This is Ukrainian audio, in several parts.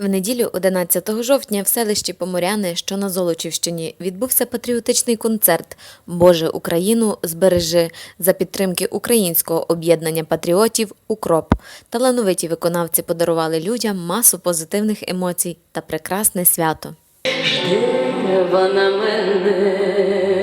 В неділю, 11 жовтня, в селищі Поморяни, що на Золочівщині, відбувся патріотичний концерт Боже Україну збережи за підтримки українського об'єднання патріотів Укроп. Талановиті виконавці подарували людям масу позитивних емоцій та прекрасне свято. Вона мене.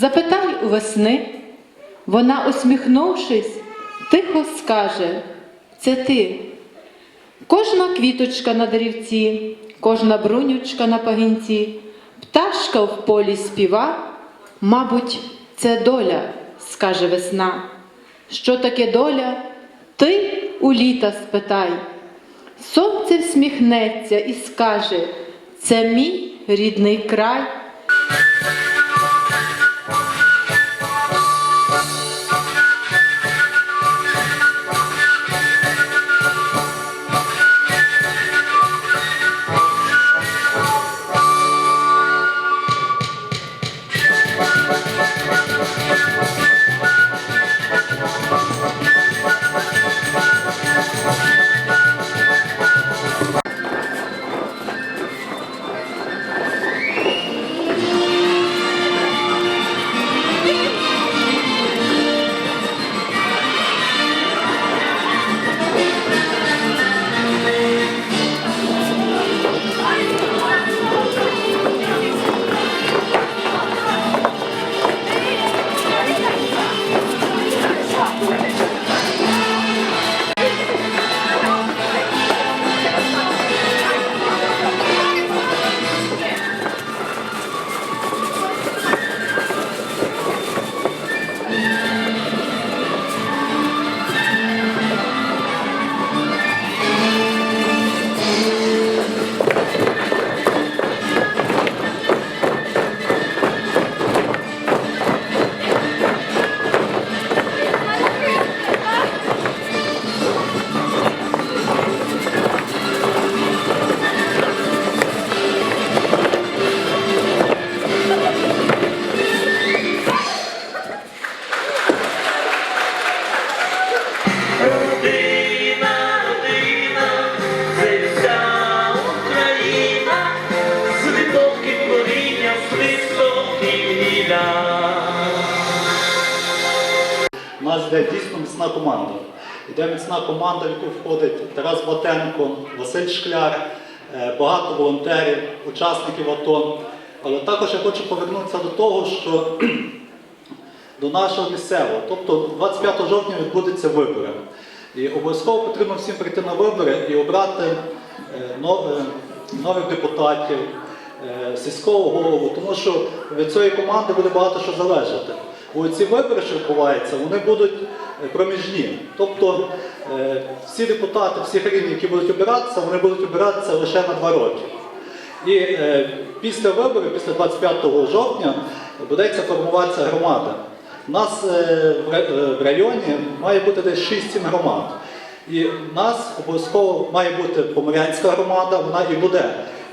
Запитай у весни, вона, усміхнувшись, тихо скаже це ти. Кожна квіточка на деревці, кожна брунючка на пагінці, пташка в полі співа, мабуть, це доля, скаже весна. Що таке доля? Ти у літа спитай. Сонце всміхнеться і скаже, це мій рідний край. У йде дійсно міцна команда. Йде міцна команда, в яку входить Тарас Батенко, Василь Шкляр, е, багато волонтерів, учасників АТО. Але також я хочу повернутися до того, що до нашого місцевого. Тобто 25 жовтня відбудуться вибори. І обов'язково потрібно всім прийти на вибори і обрати е, нових депутатів, е, сільського голову, тому що від цієї команди буде багато що залежати. Бо ці вибори, що відбуваються, вони будуть е, проміжні. Тобто е, всі депутати, всіх рівнів, які будуть обиратися, вони будуть обиратися лише на два роки. І е, після виборів, після 25 жовтня, будеться формуватися громада. У нас в районі має бути десь 6-7 громад. І в нас обов'язково має бути поморянська громада, вона і буде.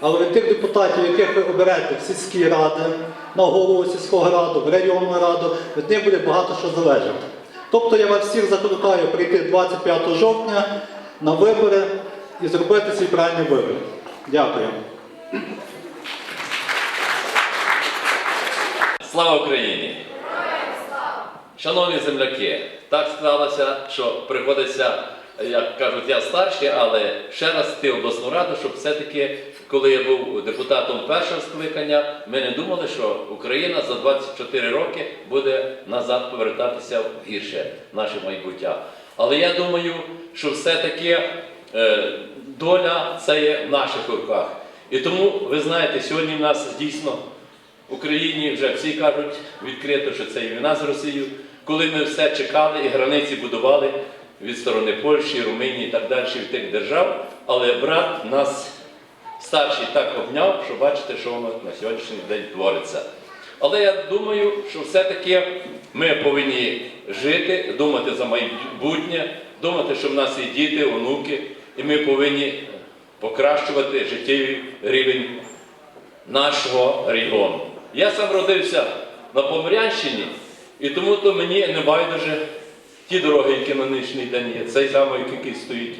Але від тих депутатів, яких ви оберете в сільські ради, на голову сільського раду, в районну раду, від них буде багато що залежати. Тобто я вас всіх закликаю прийти 25 жовтня на вибори і зробити свій правильний вибір. Дякую. Слава Україні! Шановні земляки, так склалося, що приходиться, як кажуть, я старший, але ще раз йти в обласну раду, щоб все-таки, коли я був депутатом першого скликання, ми не думали, що Україна за 24 роки буде назад повертатися в гірше наше майбуття. Але я думаю, що все-таки е, доля це є в наших руках. І тому, ви знаєте, сьогодні в нас дійсно в Україні вже всі кажуть відкрито, що це і війна з Росією. Коли ми все чекали і границі будували від сторони Польщі, Румунії і так далі від тих держав, але брат нас старший так обняв, що бачите, що воно на сьогоднішній день твориться. Але я думаю, що все-таки ми повинні жити, думати за майбутнє, думати, що в нас є діти, онуки, і ми повинні покращувати життєвий рівень нашого регіону. Я сам родився на Поморянщині, і тому то мені не байдуже ті дороги, які на нинішній день є, цей замок, який стоїть.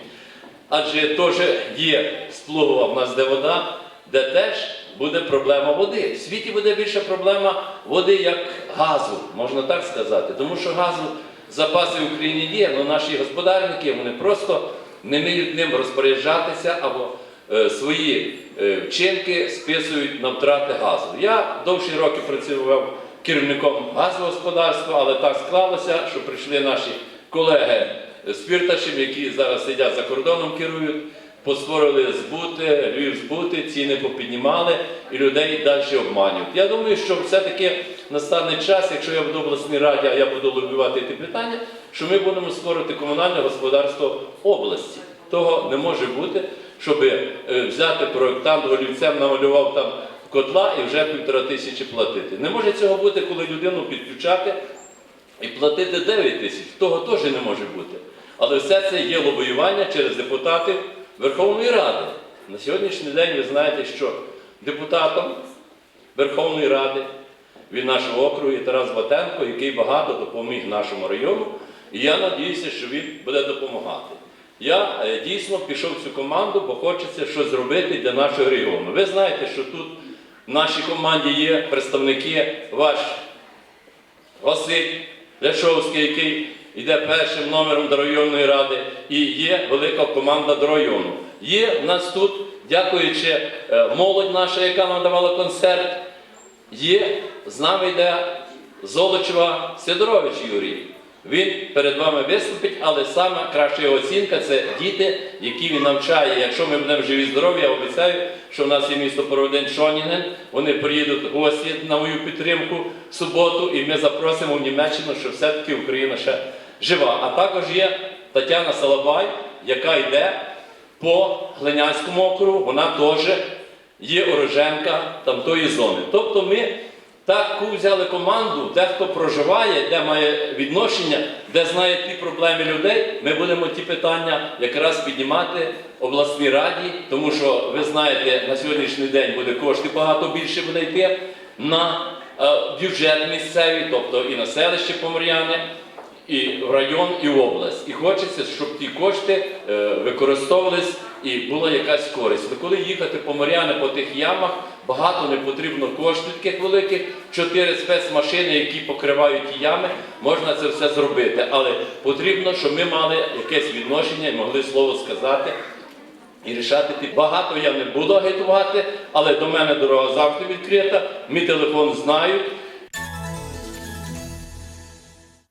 Адже теж є сплугова в нас де вода, де теж буде проблема води. В світі буде більше проблема води, як газу, можна так сказати. Тому що газу запаси в Україні є, але наші господарники вони просто не вміють ним розпоряджатися або е, свої е, вчинки списують на втрати газу. Я довші роки працював керівником газогосподарства, але так склалося, що прийшли наші колеги з які зараз сидять за кордоном, керують, постворили збути, Львів збути, ціни попіднімали і людей далі обманюють. Я думаю, що все-таки настане час, якщо я буду в обласній раді, а я буду лобіювати ті питання, що ми будемо створити комунальне господарство області. Того не може бути, щоб е, взяти проєктант голівцем, намалював там котла і вже півтора тисячі платити. Не може цього бути, коли людину підключати і платити 9 тисяч. Того теж не може бути. Але все це є лобіювання через депутатів Верховної Ради. На сьогоднішній день ви знаєте, що депутатом Верховної Ради від нашого округу є Тарас Батенко, який багато допоміг нашому району. І я надіюся, що він буде допомагати. Я е, дійсно пішов в цю команду, бо хочеться щось зробити для нашого регіону. Ви знаєте, що тут в нашій команді є представники ваш Василь Ляшовський, який йде першим номером до районної ради, і є велика команда до району. Є в нас тут, дякуючи е, молодь наша, яка нам давала концерт, є з нами йде Золочева Сидорович Юрій. Він перед вами виступить, але саме краща його оцінка це діти, які він навчає. Якщо ми будемо живі здорові, я обіцяю, що в нас є місто Породин Шонінген. Вони приїдуть гості на мою підтримку в суботу, і ми запросимо в Німеччину, що все-таки Україна ще жива. А також є Тетяна Салабай, яка йде по Глинянському округу, вона теж є уроженка там тої зони. Тобто ми таку взяли команду, де хто проживає, де має відношення, де знає ті проблеми людей, ми будемо ті питання якраз піднімати обласній раді, тому що ви знаєте, на сьогоднішній день буде кошти багато більше буде йти на е, бюджет місцевий, тобто і на селище Помор'яне, і в район, і в область. І хочеться, щоб ті кошти е, використовувались і була якась користь. Коли їхати по моряни по тих ямах, багато не потрібно коштів таких великих, чотири спецмашини, які покривають ями, можна це все зробити. Але потрібно, щоб ми мали якесь відношення і могли слово сказати. І рішати ті. Багато я не буду агітувати, але до мене дорога завжди відкрита. Мій телефон знають.